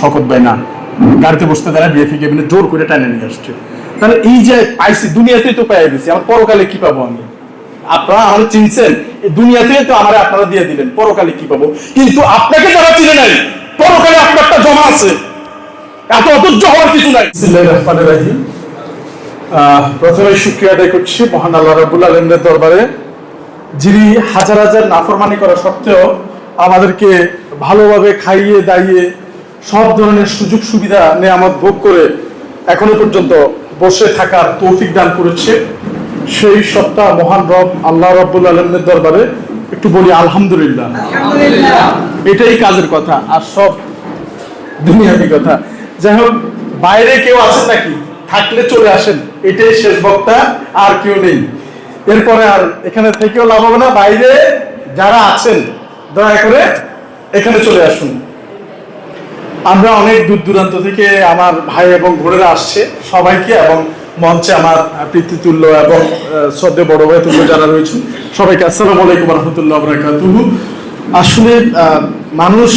শকত ভাই না। গাড়িতে বসতে তারা বিএফি কেবিনে জোর করে টানে নিয়ে আসছে। তাহলে এই যে পাইছি দুনিয়াতেই তো পেয়ে গেছি আমার পরকালে কি পাবো আমি? আপনারা আমার চিনছেন দুনিয়াতে তো আমার আপনারা দিয়ে দিলেন পরকালে কি পাবো? কিন্তু আপনাকে যারা চিনে নাই পরকালে আপনারটা জমা আছে। এত অধৈর্য হওয়ার কিছু নাই। প্রথমে শুক্রিয়া আদায় করছি মহান আল্লাহ রাবুল আলমের দরবারে যিনি হাজার হাজার নাফরমানি করা সত্ত্বেও আমাদেরকে ভালোভাবে খাইয়ে দাইয়ে সব ধরনের সুযোগ সুবিধা নেয়ামত ভোগ করে এখনও পর্যন্ত বসে থাকার তৌফিক দান করেছে। সেই সত্তা মহান রব আল্লাহ রব্বুল আলমের দরবারে একটু বলি আলহামদুলিল্লাহ। এটাই কাজের কথা আর সব দুনিয়াবি কথা। যাই হোক বাইরে কেউ আছেন নাকি? থাকলে চলে আসেন। এটাই শেষ বক্তা আর কেউ নেই। এরপরে আর এখানে থেকেও লাভ হবে না। বাইরে যারা আছেন দয়া করে এখানে চলে আসুন। আমরা অনেক দূর দূরান্ত থেকে আমার ভাই এবং বোনেরা আসছে সবাইকে এবং মঞ্চে আমার পিতৃতুল্য এবং শ্রদ্ধে বড় ভাই তুল্য যারা রয়েছেন, সবাইকে আসসালামু আলাইকুম রহমতুল্লাহ বরাকাতুহু। আসলে মানুষ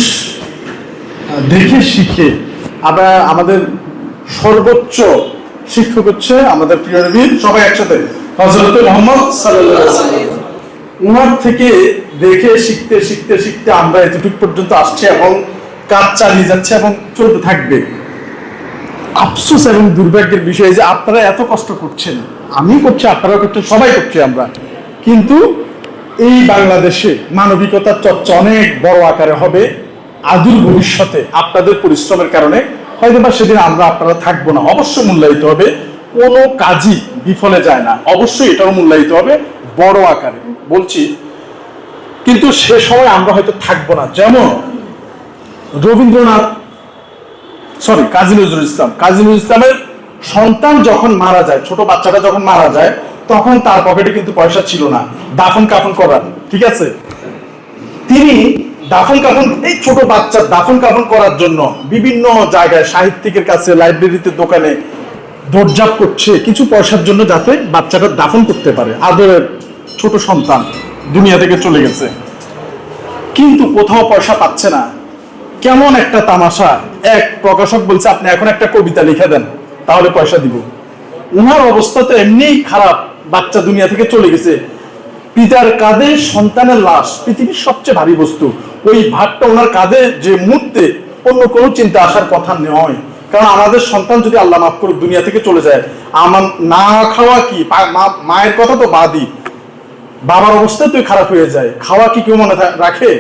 দেখে শিখে আমরা আমাদের সর্বোচ্চ শিক্ষক হচ্ছে আমাদের প্রিয় নবী সবাই একসাথে। হজরত মোহাম্মদ ওয়াসাল্লাম। উনার থেকে দেখে শিখতে শিখতে শিখতে আমরা এতটুকু পর্যন্ত আসছি এবং কাজ চালিয়ে যাচ্ছে এবং চলতে থাকবে। আফসোস এবং দুর্ভাগ্যের বিষয় যে আপনারা এত কষ্ট করছেন। আমি করছি আপনারা করছেন, সবাই করছি আমরা। কিন্তু এই বাংলাদেশে মানবিকতার চর্চা অনেক বড় আকারে হবে। আদুর ভবিষ্যতে আপনাদের পরিশ্রমের কারণে। হয়তো বা সেদিন আমরা আপনারা থাকব না। অবশ্যই মূল্যায়িত হবে। কোনো কাজই বিফলে যায় না। অবশ্যই এটাও মূল্যায়িত হবে বড় আকারে। বলছি, কিন্তু সে সময় আমরা হয়তো থাকব না। যেমন রবীন্দ্রনাথ সরি কাজী নজরুল ইসলাম। কাজী নজরুল ইসলামের সন্তান যখন মারা যায়, ছোট বাচ্চাটা যখন মারা যায়, তখন তার পকেটে কিন্তু পয়সা ছিল না। দাফন কাফন করার, ঠিক আছে? তিনি দাফন কাফন, এই ছোট বাচ্চা দাফন কাফন করার জন্য বিভিন্ন জায়গায় সাহিত্যিকের কাছে লাইব্রেরিতে দোকানে দরজাপ করছে কিছু পয়সার জন্য যাতে বাচ্চাটা দাফন করতে পারে। আদরের ছোট সন্তান দুনিয়া থেকে চলে গেছে। কিন্তু কোথাও পয়সা পাচ্ছে না। কেমন একটা তামাশা? এক প্রকাশক বলছে, আপনি এখন একটা কবিতা লিখে দেন, তাহলে পয়সা দিব। উনার অবস্থা তো এমনিই খারাপ, বাচ্চা দুনিয়া থেকে চলে গেছে। পিতার কাঁধে সন্তানের লাশ, পৃথিবীর সবচেয়ে ভারী বস্তু। ওই ভাতটা ওনার কাঁধে যে মুহূর্তে অন্য কোনো চিন্তা আসার কথা নয়। কারণ আমাদের সন্তান যদি আল্লাহ মাফ করুক, দুনিয়া থেকে চলে যায়। আমার না খাওয়া কি? মায়ের কথা তো বাদই। বাবার অবস্থা তুই খারাপ হয়ে যায়। খাওয়া কি কেউ মনে রাখে?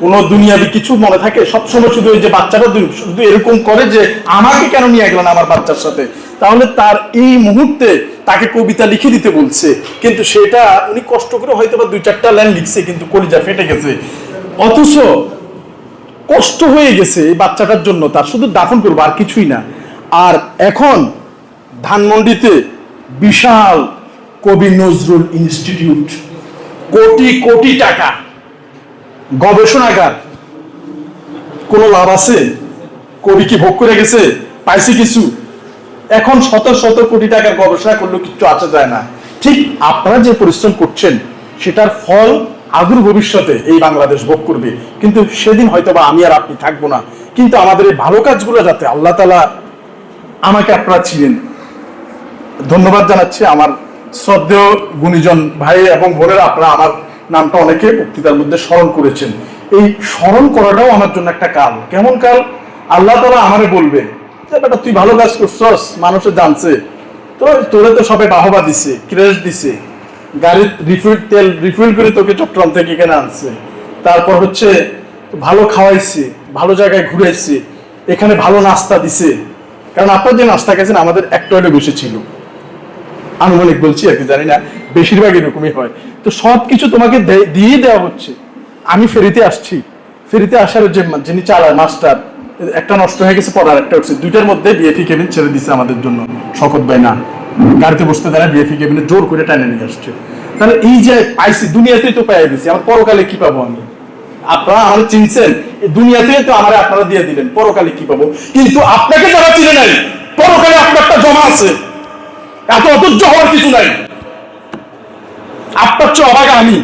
কোন দুনিয়াবি কিছু মনে থাকে? সবসময় শুধু ওই যে বাচ্চাটা শুধু এরকম করে যে আমাকে কেন নিয়ে গেলেন আমার বাচ্চার সাথে? তাহলে তার এই মুহূর্তে তাকে কবিতা লিখে দিতে বলছে। কিন্তু সেটা উনি কষ্ট করে হয়তো বা দুই চারটা লাইন লিখছে কিন্তু কলিজা ফেটে গেছে। অথচ কষ্ট হয়ে গেছে এই বাচ্চাটার জন্য। তার শুধু দাফন করব আর কিছুই না। আর এখন ধানমন্ডিতে বিশাল কবি নজরুল ইনস্টিটিউট। কোটি কোটি টাকা। গবেষণাগার। কোনো লাভ আছে? কবি কি ভোগ করে গেছে? পাইছে কিছু? এখন শত শত কোটি টাকার গবেষণা করলেও কিছু আসা যায় না। ঠিক আপনারা যে পরিশ্রম করছেন, সেটার ফল আদুর ভবিষ্যতে এই বাংলাদেশ ভোগ করবে। কিন্তু সেদিন হয়তো বা আমি আর আপনি থাকব না। কিন্তু আমাদের এই ভালো কাজগুলো যাতে আল্লাহ তালা আমাকে আপনারা ছিলেন ধন্যবাদ জানাচ্ছি আমার শ্রদ্ধেয় গুণীজন ভাই এবং বোনেরা, আপনারা আমার নামটা অনেকে বক্তৃতার মধ্যে স্মরণ করেছেন। এই স্মরণ করাটাও আমার জন্য একটা কাল। কেমন কাল? আল্লাহ তালা আমারে বলবে বেটা, তুই ভালো কাজ করছস, মানুষে জানছে। তো তোরে তো সবাই বাহবা দিছে, ক্রেশ দিছে। গাড়ির রিফিল তেল রিফিল করে তোকে চট্টগ্রাম থেকে এখানে আনছে। তারপর হচ্ছে ভালো খাওয়াইছে, ভালো জায়গায় ঘুরাইছে এখানে ভালো নাস্তা দিছে। কারণ আপনার যে নাস্তা গেছেন আমাদের এক টয়লেট বসেছিল। আনুমানিক বলছি, আর কি, জানি না, বেশিরভাগ এরকমই হয়। তো সব কিছু তোমাকে দিয়ে দেওয়া হচ্ছে। আমি ফেরিতে আসছি। ফেরিতে আসার যে যিনি চালায়, মাস্টার, একটা নষ্ট হয়ে গেছে, পড়ার একটা উঠছে। দুইটার মধ্যে বিএফি কেবিন ছেড়ে দিছে আমাদের জন্য। শকত ভাই, না। গাড়িতে বসতে দ্বারা বিএফি কেবিনে জোর করে টানে নিয়ে আসছে। তাহলে এই যে পাইছি, দুনিয়াতেই তো পেয়ে গেছি। আমার পরকালে কি পাবো আমি? আপনারা আমার চিনছেন দুনিয়াতে তো আমার আপনারা দিয়ে দিলেন। পরকালে কি পাবো? কিন্তু আপনাকে যারা চিনে নাই, পরকালে আপনারটা জমা আছে। এত অধৈর্য হওয়ার কিছু নাই। আপনার চেয়ে অবাক আমি।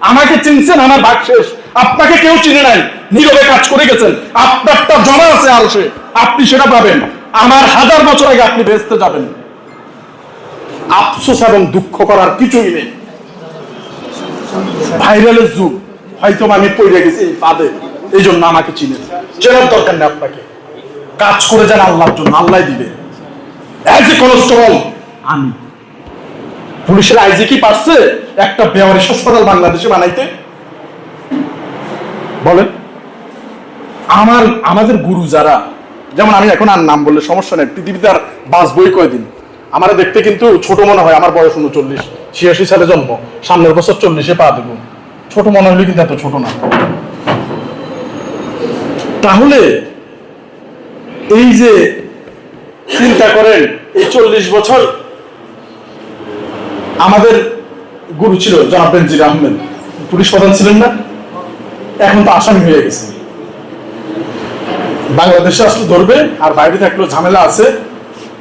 আমাকে চিনছেন, আমার ভাগ শেষ। আপনাকে কেউ চিনে নাই। নীরবে কাজ করে গেছেন। আপনারটা জমা আছে আর সে আপনি সেটা পাবেন। আমার হাজার বছর আগে আপনি বেসতে যাবেন। আফসোস এবং দুঃখ করার কিছুই নেই। ভাইরালের যুগ। হয়তো আমি পড়ে গেছি এই পাদে এই জন্য আমাকে চিনে চেনার দরকার নেই আপনাকে। কাজ করে যান আল্লাহর জন্য। আল্লাহ দিবে অ্যাজ এ কনস্টেবল আমি। পুলিশের আইজি কি পারছে? একটা বেওয়ারিশ হাসপাতাল বাংলাদেশে বানাইতে? বলেন। আমার, আমাদের গুরু যারা, যেমন আমি এখন আর নাম বললে সমস্যা নেই, পৃথিবীতে আর বাঁচবই কয়দিন? আমার দেখতে কিন্তু ছোট মনে হয়, আমার বয়স উনচল্লিশ, ছিয়াশি সালে জন্ম, সামনের বছর চল্লিশে পা দেবো। ছোট মনে হলে কিন্তু এত ছোট না। তাহলে, এই যে চিন্তা করেন, এই চল্লিশ বছর আমাদের গুরু ছিল জনাব বেনজির আহমেদ। পুলিশ প্রধান ছিলেন না। এখন তো আসামি হয়ে গেছে। বাংলাদেশে আসলে ধরবে, আর বাইরে থাকলেও ঝামেলা আছে।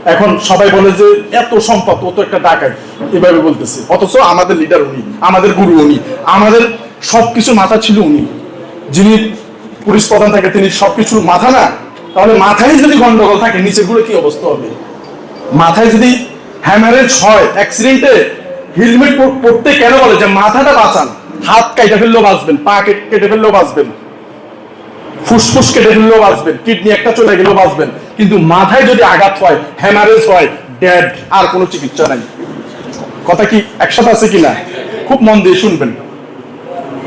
এখন সবাই বলে যে, এত সম্পদ, ও তো একটা ডাকাই এভাবে বলতেছে। অথচ আমাদের লিডার উনি, আমাদের গুরু উনি, আমাদের সবকিছু মাথা ছিল উনি। যিনি পুলিশ প্রধান থাকে, তিনি সবকিছু মাথা না। তাহলে মাথায় যদি গন্ডগোল থাকে নিচে গুলো কি অবস্থা হবে? মাথায় যদি হ্যামারেজ হয় অ্যাক্সিডেন্টে হেলমেট পড়তে কেন বলে? যে মাথাটা বাঁচান। হাত কেটে ফেললেও বাঁচবেন, পা কেটে- ফেললেও বাঁচবেন। ফুসফুস কেটে ফেললেও বাঁচবেন, কিডনি একটা চলে গেলেও বাঁচবেন। কিন্তু মাথায় যদি আঘাত হয়, হ্যামারেজ হয় ড্যাড আর কোনো চিকিৎসা নাই। কথা কি একসাথে আছে কিনা? খুব মন দিয়ে শুনবেন।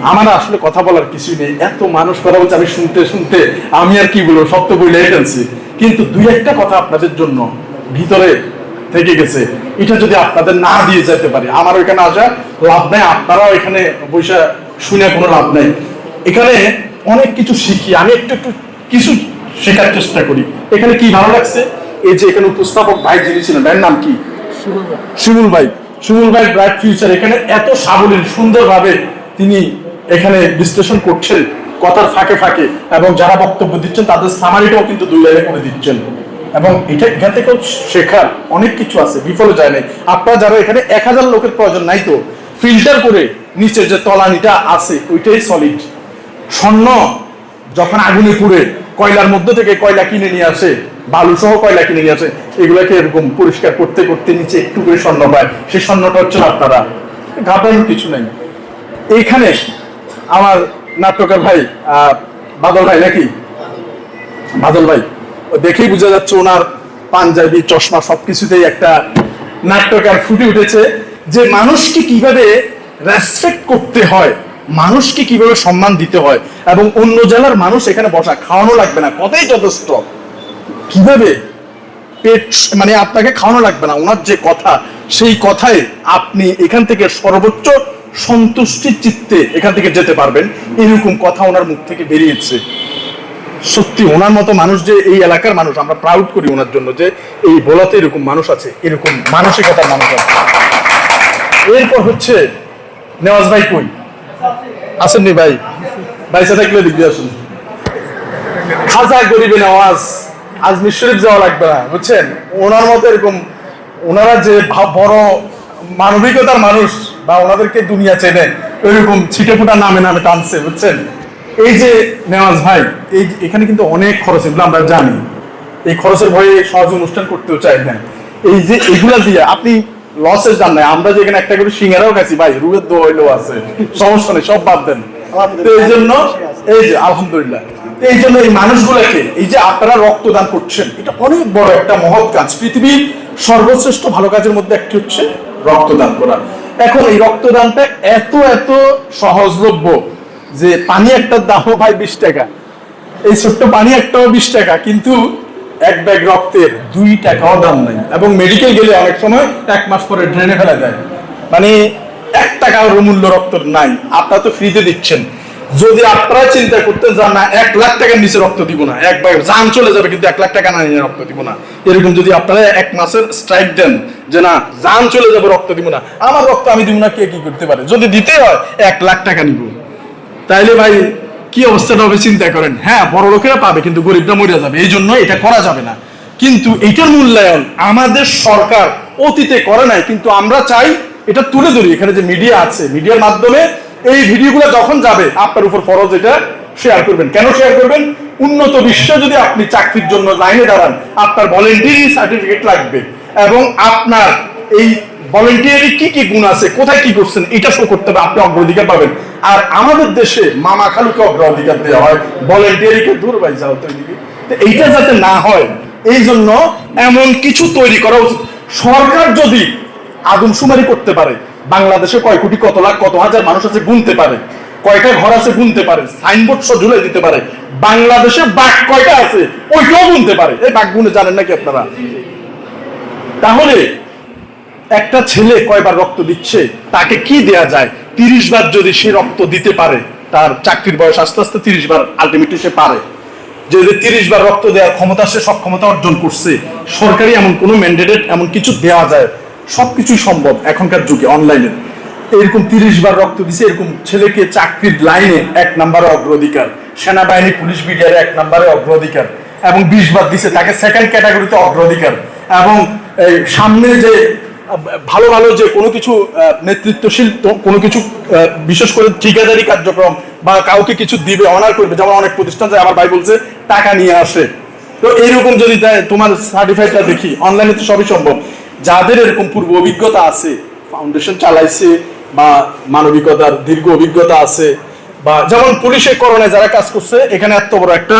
আমার আসলে কথা বলার কিছুই নেই। এত মানুষ কথা বলছে, আমি শুনতে শুনতে আমি আর কি বলব? সব তো বইলে ফেলছি। কিন্তু দুই একটা কথা আপনাদের জন্য। ভিতরে থেকে গেছে। এটা যদি আপনাদের না দিয়ে যেতে পারে আমার ওইখানে আসা লাভ নাই আপনারাও এখানে বৈশা শুনে কোনো লাভ নাই। এখানে অনেক কিছু শিখি আমি একটু একটু কিছু শেখার চেষ্টা করি। এখানে কি ভালো লাগছে? এই যে এখানে উপস্থাপক ভাই যিনি ছিলেন ভাইয়ের নাম কি? শিমুল ভাই। শিমুল ভাই। Bright future. এখানে এত সাবলীল সুন্দরভাবে তিনি এখানে বিশ্লেষণ করছেন কথার ফাঁকে ফাঁকে এবং যারা বক্তব্য দিচ্ছেন তাদের সামারিটাও কিন্তু দুই লাইনে করে দিচ্ছেন। এবং এটা এখান থেকেও শেখার অনেক কিছু আছে, বিফলে যায় নাই। আপনারা যারা এখানে এক হাজার লোকের প্রয়োজন নাই তো ফিল্টার করে নিচের যে তলানিটা আছে, ওইটাই সলিড স্বর্ণ যখন আগুনে পুড়ে, কয়লার মধ্যে থেকে কয়লা কিনে নিয়ে আসে বালু সহ কয়লা কিনে নিয়ে আসে, এগুলাকে এরকম পরিষ্কার করতে করতে নিচে একটু করে স্বর্ণ পায়। সেই স্বর্ণটা হচ্ছে আপনারা। ঘাবড়ানোর কিছু নেই। এইখানে আমার নাট্যকার ভাই বাদল ভাই নাকি? বাদল ভাই। দেখেই বোঝা যাচ্ছে ওনার পাঞ্জাবি, চশমা, সবকিছুতেই একটা নাট্যকার ফুটে উঠেছে। যে মানুষকে কীভাবে রেসপেক্ট করতে হয়, মানুষকে কীভাবে সম্মান দিতে হয়, এবং অন্য জেলার মানুষ এখানে বসা খাওয়ানো লাগবে না, কথাই যথেষ্ট। কীভাবে পেট মানে আপনাকে খাওয়ানো লাগবে না, ওনার যে কথা, সেই কথায় আপনি এখান থেকে সর্বোচ্চ সন্তুষ্টির চিত্তে এখান থেকে যেতে পারবেন, এরকম কথা ওনার মুখ থেকে বেরিয়েছে। সত্যি ওনার মতো মানুষ যে এই এলাকার মানুষ, আমরা প্রাউড করি ওনার জন্য যে এই বোলাতে এরকম মানুষ আছে, এরকম মানসিকতার মানুষ আছে। এরপর হচ্ছে নেওয়াজ ভাই কই? আসেননি ভাই? সাথে থাকলে দিয়ে আসুন। খাজা গরিবে নেওয়াজ আজমির শরীফ যাওয়া লাগবে না, বুঝছেন? ওনার মতো এরকম, ওনারা যে বড় মানবিকতার মানুষ বা ওনাদেরকে দুনিয়া চেনে, ওইরকম ছিটে ফোটা নামে নামে টানছে, বুঝছেন? এই যে নেওয়াজ ভাই, এই এখানে কিন্তু অনেক খরচ, এগুলো আমরা জানি। এই খরচের ভয়ে সহজ অনুষ্ঠান করতেও চাই না। এই যে এগুলা দিয়ে আপনি লসের যান নাই, আমরা যে এখানে একটা করে সিঙ্গারাও খাইছি, ভাই রুয়ের দো হইলেও আছে, সমস্যা নেই, সব বাদ দেন। এই জন্য, এই যে, আলহামদুলিল্লাহ। এই জন্য এই মানুষগুলোকে, এই যে আপনারা রক্তদান করছেন, এটা অনেক বড় একটা মহৎ কাজ। পৃথিবীর সর্বশ্রেষ্ঠ ভালো কাজের মধ্যে একটি হচ্ছে রক্তদান করা। এখন এই রক্তদানটা এত এত সহজলভ্য যে পানি একটার দামও ভাই বিশ টাকা। এই ছোট্ট পানি একটাও বিশ টাকা, কিন্তু এক ব্যাগ রক্তের দুই টাকাও দাম নাই। এবং মেডিকেল গেলে অনেক সময় এক মাস পরে ড্রেনে ফেলা দেয়। মানে এক টাকার মূল্য রক্ত নাই। আপনারা তো ফ্রিতে দিচ্ছেন। যদি আপনারা চিন্তা করতেন যে না, এক লাখ টাকার নিচে রক্ত দিব না, এক ব্যাগ যান চলে যাবে, কিন্তু এক লাখ টাকা না নিয়ে রক্ত দিব না। এরকম যদি আপনারা এক মাসের স্ট্রাইক দেন যে না, যান চলে যাবে, রক্ত দিব না। আমার রক্ত আমি দিব না, কে কি করতে পারে? যদি দিতে হয়, এক লাখ টাকা নিব। তাইলে ভাই, কি অবস্থাটা হবে চিন্তা করেন। হ্যাঁ বড় লোকেরা পাবে, কিন্তু গরিবরা মরে যাবে। এই জন্য এটা করা যাবে না। কিন্তু এটার মূল্যায়ন আমাদের সরকার অতীতে করে নাই, কিন্তু আমরা চাই এটা তুলে ধরি। এখানে যে মিডিয়া আছে মিডিয়ার মাধ্যমে এই ভিডিওগুলো যখন যাবে, আপনার উপর ফরজ এটা শেয়ার করবেন। কেন শেয়ার করবেন? উন্নত বিশ্বে যদি আপনি চাকরির জন্য লাইনে দাঁড়ান, আপনার ভলেন্টিয়ারি সার্টিফিকেট লাগবে। এবং আপনার এই ভলেন্টিয়ারি কি কি গুণ আছে? কোথায় কি করছেন? এটা শো করতে হবে, আপনি অগ্রাধিকার পাবেন। আর আমাদের দেশে মামা খালুকে অগ্রাধিকার দেওয়া হয় ভলেন্টিয়ারিকে দূর বাই যাও। তো এইটা যাতে না হয়, এই জন্য এমন কিছু তৈরি করা উচিত। সরকার যদি আদমশুমারি করতে পারে, বাংলাদেশে কয় কোটি, কত লাখ, কত হাজার মানুষ আছে গুনতে পারে, কয়টা ঘর আছে গুনতে পারে সাইনবোর্ড সব ঝুলে দিতে পারে, বাংলাদেশে বাঘ কয়টা আছে, ওইটাও গুনতে পারে। এই বাঘ গুনে জানেন নাকি আপনারা? তাহলে একটা ছেলে কয়বার রক্ত দিচ্ছে, তাকে কি দেয়া যায়? তিরিশ বার যদি সে রক্ত দিতে পারে, তার চাকরির বয়স আস্তে আস্তে তিরিশ বার আলটিমেটলি সে পারে। যে তিরিশ বার রক্ত দেওয়ার ক্ষমতা সে সক্ষমতা অর্জন করছে, সরকারি এমন কোনো ম্যান্ডেটেড এমন কিছু দেওয়া যায়, সবকিছুই সম্ভব এখনকার যুগে অনলাইনে এরকম তিরিশ বার রক্ত দিছে, এরকম ছেলেকে চাকরির লাইনে এক নম্বরে অগ্রাধিকার, সেনাবাহিনী, পুলিশ মিডিয়ারে এক নম্বরে অগ্রাধিকার, এবং বিশ বার দিছে, তাকে সেকেন্ড ক্যাটাগরিতে অগ্রাধিকার, এবং সামনে যে ভালো ভালো যে কোনো কিছু নেতৃত্বশীল কোনো কিছু বিশেষ করে ঠিকাদারি কার্যক্রম বা কাউকে কিছু দিবে অনার করবে, যেমন অনেক প্রতিষ্ঠান যায় আমার ভাই বলছে, টাকা নিয়ে আসে। তো এইরকম যদি তোমার সার্টিফাইডটা দেখি অনলাইনে তো সবই সম্ভব। যাদের এরকম পূর্ব অভিজ্ঞতা আছে ফাউন্ডেশন চালাইছে, বা মানবিকতার দীর্ঘ অভিজ্ঞতা আছে, বা যেমন পুলিশের করোনায় যারা কাজ করছে, এখানে এত বড় একটা